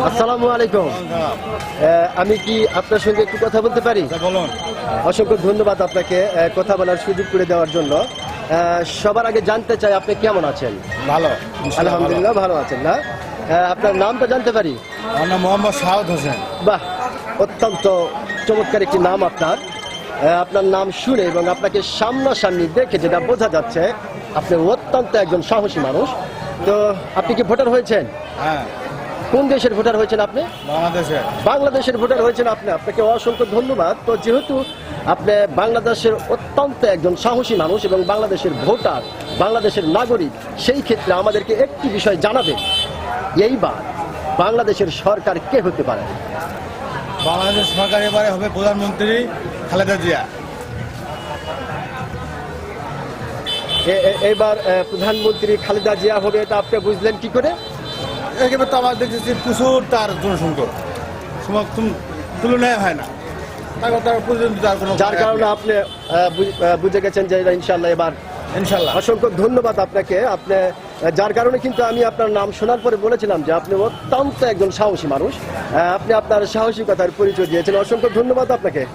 আসসালামু আলাইকুম। আমি কি আপনার সঙ্গে একটু কথা বলতে পারি? বলুন। অসংখ্য ধন্যবাদ আপনাকে কথা বলার সুযোগ করে দেওয়ার জন্য। সবার আগে জানতে চাই আপনি কেমন আছেন? ভালো। আলহামদুলিল্লাহ ভালো আছেন না? আপনার নামটা জানতে পারি? আমার নাম মোহাম্মদ শাহাদ হোসেন। বাহ অত্যন্ত চমৎকার একটি নাম আপনার। আপনার নাম শুনে এবং আপনাকে সামনাসামনি দেখে যেটা বোঝা যাচ্ছে আপনি অত্যন্ত একজন সাহসী মানুষ। তো আপনি কি ভোটার হয়েছেন? হ্যাঁ। কোন দেশের ভোটার হয়েছেন আপনি? বাংলাদেশে। বাংলাদেশের ভোটার হয়েছেন আপনি। আপনাকে অসংখ্য ধন্যবাদ। তো যেহেতু আপনি বাংলাদেশের অত্যন্ত একজন সাহসী মানুষ এবং বাংলাদেশের ভোটার বাংলাদেশের নাগরিক সেই ক্ষেত্রে আমাদেরকে একটি বিষয় জানাবেন। এইবার বাংলাদেশের সরকার কে হতে পারে? বাংলাদেশ সরকার এবারে হবে প্রধানমন্ত্রী খালেদা জিয়া। এবার প্রধানমন্ত্রী খালেদা জিয়া হবে এটা আপনি বুঝলেন কি করে? একেবারে তো আমার দেখতেছি প্রচুর তার জনসংখ্যা। তুম- তুলনায় হয় না। যার কারণে আপনি বুঝে গেছেন যে ইনশাল্লাহ এবার ইনশাল্লাহ অসংখ্য ধন্যবাদ আপনাকে। আপনি যার কারণে কিন্তু আমি আপনার নাম শোনার পরে বলেছিলাম যে আপনি অত্যন্ত একজন সাহসী মানুষ। আপনি আপনার সাহসিকতার পরিচয় দিয়েছেন। অসংখ্য ধন্যবাদ আপনাকে।